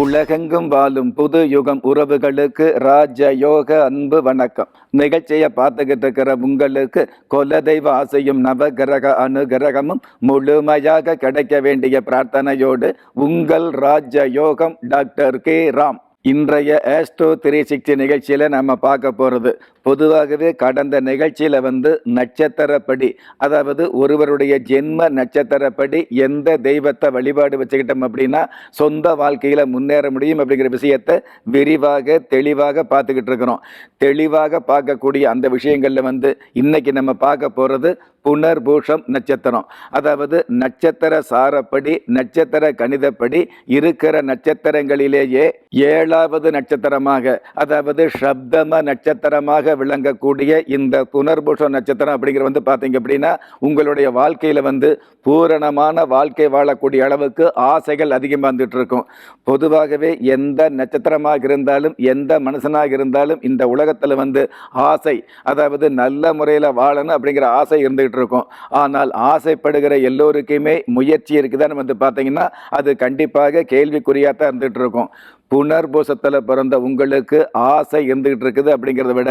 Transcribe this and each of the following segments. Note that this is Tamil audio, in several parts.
உலகெங்கும் வாழும் புது யுகம் உறவுகளுக்கு ராஜ யோக அன்பு வணக்கம். நிகழ்ச்சியை பார்த்துக்கிட்டு இருக்கிற உங்களுக்கு குலதெய்வ ஆசையும் நவகிரக அனுகிரகமும் முழுமையாக கிடைக்க வேண்டிய பிரார்த்தனையோடு உங்கள் ராஜ யோகம் டாக்டர் கே ராம். இன்றைய ஆஸ்ட்ரோ த்ரீ சிக்ஸ்டி நிகழ்ச்சியில் நம்ம பார்க்க போகிறது பொதுவாகவே கடந்த நிகழ்ச்சியில் வந்து நட்சத்திரப்படி அதாவது ஒருவருடைய ஜென்ம நட்சத்திரப்படி எந்த தெய்வத்தை வழிபாடு வச்சுக்கிட்டோம் அப்படின்னா சொந்த வாழ்க்கையில் முன்னேற முடியும் அப்படிங்கிற விஷயத்தை விரிவாக தெளிவாக பார்த்துக்கிட்டு இருக்கிறோம். தெளிவாக பார்க்கக்கூடிய அந்த விஷயங்களில் வந்து இன்னைக்கு நம்ம பார்க்க போகிறது புனர்பூஷம் நட்சத்திரம். அதாவது நட்சத்திர சாரப்படி நட்சத்திர கணிதப்படி இருக்கிற நட்சத்திரங்களிலேயே ஏழாவது நட்சத்திரமாக அதாவது சப்தம நட்சத்திரமாக விளங்கக்கூடிய இந்த புனர்புஷ நட்சத்திரம் அப்படிங்கிற வந்து பார்த்தீங்க அப்படின்னா உங்களுடைய வாழ்க்கையில் வந்து பூரணமான வாழ்க்கை வாழக்கூடிய அளவுக்கு ஆசைகள் அதிகமாக வந்துட்டு இருக்கும் பொதுவாகவே எந்த நட்சத்திரமாக இருந்தாலும் எந்த மனுஷனாக இருந்தாலும் இந்த உலகத்தில் வந்து ஆசை அதாவது நல்ல முறையில் வாழணும் அப்படிங்கிற ஆசை இருந்துகிட்டு இருக்கும் ஆனால் ஆசைப்படுகிற எல்லோருக்குமே முயற்சி இருக்குதான்னு வந்து பார்த்தீங்கன்னா அது கண்டிப்பாக கேள்விக்குறியாக தான் இருந்துகிட்டு இருக்கும் புனர்பூசத்தில் பிறந்த உங்களுக்கு ஆசை இருந்துகிட்டு இருக்குது அப்படிங்கிறத விட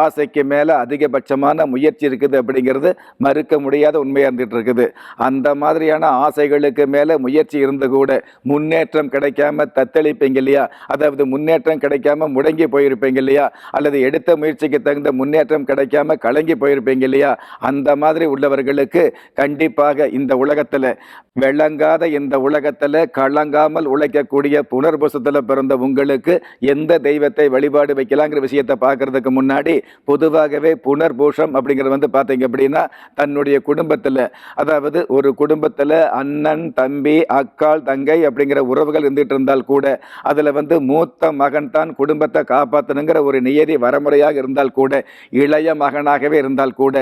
ஆசைக்கு மேலே அதிகபட்சமான முயற்சி இருக்குது அப்படிங்கிறது மறுக்க முடியாத உண்மையாக இருந்துகிட்டு இருக்குது. அந்த மாதிரியான ஆசைகளுக்கு மேலே முயற்சி இருந்து கூட முன்னேற்றம் கிடைக்காம தத்தளிப்பீங்க இல்லையா? அதாவது முன்னேற்றம் கிடைக்காம முடங்கி போயிருப்பீங்க இல்லையா? அல்லது எடுத்த முயற்சிக்கு தகுந்த முன்னேற்றம் கிடைக்காம கலங்கி போயிருப்பீங்க இல்லையா? அந்த மாதிரி உள்ளவர்களுக்கு கண்டிப்பாக இந்த உலகத்தில் விளங்காத இந்த உலகத்தில் கலங்காமல் உழைக்கக்கூடிய புனர்பூசத்தில் பிறந்த உங்களுக்கு எந்த தெய்வத்தை வழிபாடு வைக்கலாங்கிற விஷயத்தை பார்க்கறதுக்கு முன்னாடி பொதுவாகவே புனர்பூஷம் அப்படிங்கிறது வந்து பார்த்தீங்க அப்படின்னா தன்னுடைய குடும்பத்தில். அதாவது ஒரு குடும்பத்தில் அண்ணன் தம்பி அக்காள் தங்கை அப்படிங்கிற உறவுகள் இருந்துகிட்டு இருந்தால் கூட அதில் வந்து மூத்த மகன் தான் குடும்பத்தை காப்பாற்றணுங்கிற ஒரு நியதி வரமுறையாக இருந்தால் கூட இளைய மகனாகவே இருந்தால் கூட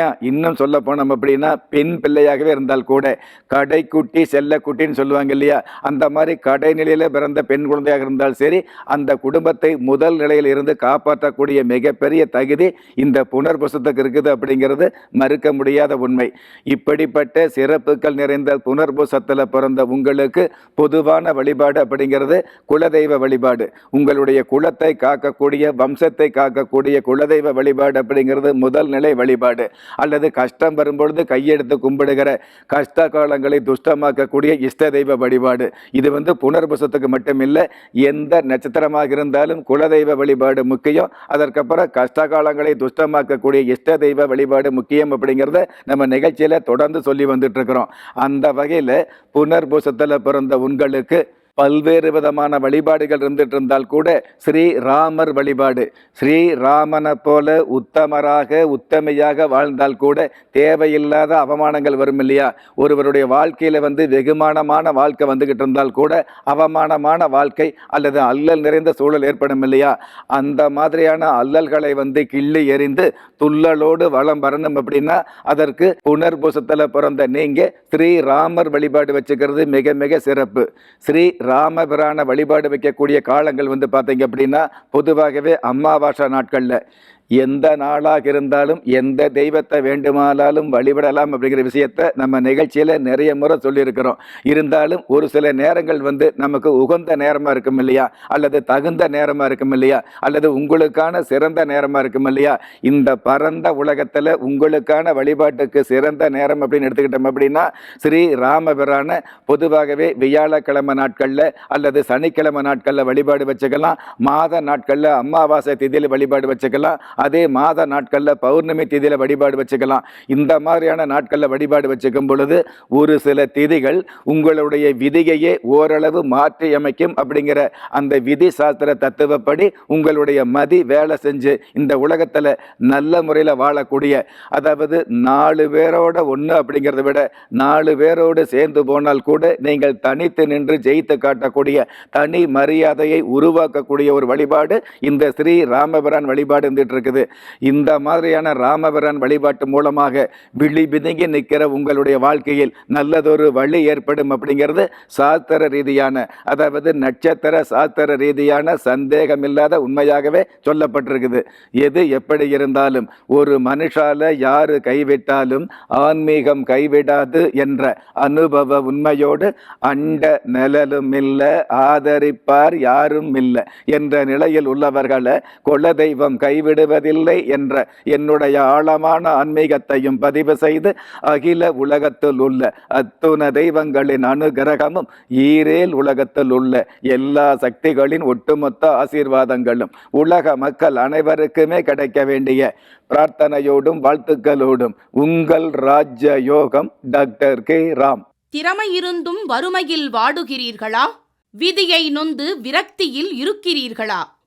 ஏன் இன்னும் சொல்ல போனோம் அப்படின்னா பெண் பிள்ளையாகவே இருந்தால் கூட கடைக்குட்டி செல்லக்குட்டின்னு சொல்லுவாங்க இல்லையா? அந்த மாதிரி கடைநிலையில் பிறந்த பெண் குழந்தையாக இருந்தால் சரி அந்த குடும்பத்தை முதல் நிலையில் இருந்து காப்பாற்றக்கூடிய மிகப்பெரிய தகுதி இந்த புனர்பூசத்துக்கு இருக்குது அப்படிங்கிறது மறுக்க முடியாத உண்மை. இப்படிப்பட்ட சிறப்புகள் நிறைந்த புனர்பூசத்தில் பிறந்த உங்களுக்கு பொதுவான வழிபாடு அப்படிங்கிறது குலதெய்வ வழிபாடு. உங்களுடைய குலத்தை காக்கக்கூடிய வம்சத்தை காக்கக்கூடிய குலதெய்வ வழிபாடு அப்படிங்கிறது முதல் நிலை வழிபாடு. அல்லது கஷ்டம் வரும்பொழுது கையெடுத்து கும்பிடுகிற கஷ்ட காலங்களை துஷ்டமாக்கக்கூடிய இஷ்ட தெய்வ வழிபாடு. இது வந்து புனர்பூசத்துக்கு மட்டுமில்லை எந்த நட்சத்திரமாக இருந்தாலும் குலதெய்வ வழிபாடு முக்கியம். அதற்கப்புறம் கஷ்ட காலங்களை துஷ்டமாக்கக்கூடிய இஷ்ட தெய்வ வழிபாடு முக்கியம் அப்படிங்கிறத நம்ம நிகழ்ச்சியில் தொடர்ந்து சொல்லி வந்துட்டு இருக்கிறோம் அந்த வகையில் புனர்பூசத்தில் பிறந்த உங்களுக்கு பல்வேறு விதமான வழிபாடுகள் இருந்துட்டு இருந்தால் கூட ஸ்ரீ ராமர் வழிபாடு. ஸ்ரீ ராமனை போல உத்தமராக உத்தமையாக வாழ்ந்தால் கூட தேவையில்லாத அவமானங்கள் வரும் இல்லையா? ஒருவருடைய வாழ்க்கையில் வந்து வெகுமானமான வாழ்க்கை வந்துகிட்டு இருந்தால் கூட அவமானமான வாழ்க்கை அல்லது அல்லல் நிறைந்த சூழல் ஏற்படும் இல்லையா? அந்த மாதிரியான அல்லல்களை வந்து கிள்ளி எறிந்து துள்ளலோடு வளம் வரணும் அப்படின்னா அதற்கு புனர்பூசத்தில் பிறந்த நீங்க ஸ்ரீ ராமர் வழிபாடு வச்சுக்கிறது மிக மிக சிறப்பு. ஸ்ரீ ராமபிரான வழிபாடு வைக்கக்கூடிய காலங்கள் வந்து பார்த்தீங்க அப்படின்னா பொதுவாகவே அமாவாசை நாட்களில். எந்த நாளாக இருந்தாலும் எந்த தெய்வத்தை வேண்டுமானாலும் வழிபடலாம் அப்படிங்கிற விஷயத்தை நம்ம நிகழ்ச்சியில் நிறைய முறை சொல்லியிருக்கிறோம். இருந்தாலும் ஒரு சில நேரங்கள் வந்து நமக்கு உகந்த நேரமாக இருக்கும் இல்லையா? அல்லது தகுந்த நேரமாக இருக்கும் இல்லையா? அல்லது உங்களுக்கான சிறந்த நேரமாக இருக்கும் இல்லையா? இந்த பரந்த உலகத்தில் உங்களுக்கான வழிபாட்டுக்கு சிறந்த நேரம் அப்படின்னு எடுத்துக்கிட்டோம் அப்படின்னா ஸ்ரீ ராமபிரான பொதுவாகவே வியாழக்கிழமை நாட்களில் அல்லது சனிக்கிழமை நாட்களில் வழிபாடு வச்சுக்கலாம். மாத நாட்களில் அமாவாசை திதியில் வழிபாடு வச்சுக்கலாம். அதே மாத நாட்களில் பௌர்ணமி திதியில் வழிபாடு வச்சுக்கலாம். இந்த மாதிரியான நாட்களில் வழிபாடு வச்சுக்கும் பொழுது ஒரு சில திதிகள் உங்களுடைய விதியையே ஓரளவு மாற்றி அமைக்கும் அப்படிங்கிற அந்த விதி சாஸ்திர தத்துவப்படி உங்களுடைய மதி வேலை செஞ்சு இந்த உலகத்தில் நல்ல முறையில் வாழக்கூடிய அதாவது நாலு பேரோட ஒன்று அப்படிங்கிறத விட நாலு பேரோடு சேர்ந்து போனால் கூட நீங்கள் தனித்து நின்று ஜெயித்து காட்டக்கூடிய தனி மரியாதையை உருவாக்கக்கூடிய ஒரு வழிபாடு இந்த ஸ்ரீ ராமபிரான் வழிபாடு இருந்துட்டு இருக்குது. இருக்குது. இந்த மாதிரியான ராமபிரான் வழிபாட்டு மூலமாக விழி பிதுங்கி நிற்கிற உங்களுடைய வாழ்க்கையில் நல்லதொரு வழி ஏற்படும் அப்படிங்கிறது சாஸ்திர ரீதியான அதாவது நட்சத்திர சாஸ்திர ரீதியான சந்தேகமில்லாத உண்மையாகவே சொல்லப்பட்டிருக்குது. எது எப்படி இருந்தாலும் ஒரு மனுஷால யாரு கைவிட்டாலும் ஆன்மீகம் கைவிடாது என்ற அனுபவ உண்மையோடு அண்ட நிழலும் இல்லை ஆதரிப்பார் யாரும் இல்லை என்ற நிலையில் உள்ளவர்களை குலதெய்வம் கைவிடுவதில்லை என்ற என்னுடைய ஆழமான ஆன்மீகத்தையும் பதிவு செய்து அகில உலகத்தில் உள்ள அத்துண தெய்வங்களின் அனுகிரகமும் ஈரேல் உலகத்தில் உள்ள எல்லா சக்திகளின் ஒட்டுமொத்த ஆசீர்வாதங்களும் உலக மக்கள் அனைவருக்குமே கிடைக்க வேண்டிய பிரார்த்தனையோடும் வாழ்த்துக்களோடும் உங்கள் ராஜ்ய யோகம் டாக்டர் கே. ராம். திறமை இருந்தும் வறுமையில் வாடுகிறீர்களா? விதியை நொந்து விரக்தியில் இருக்கிறீர்களா?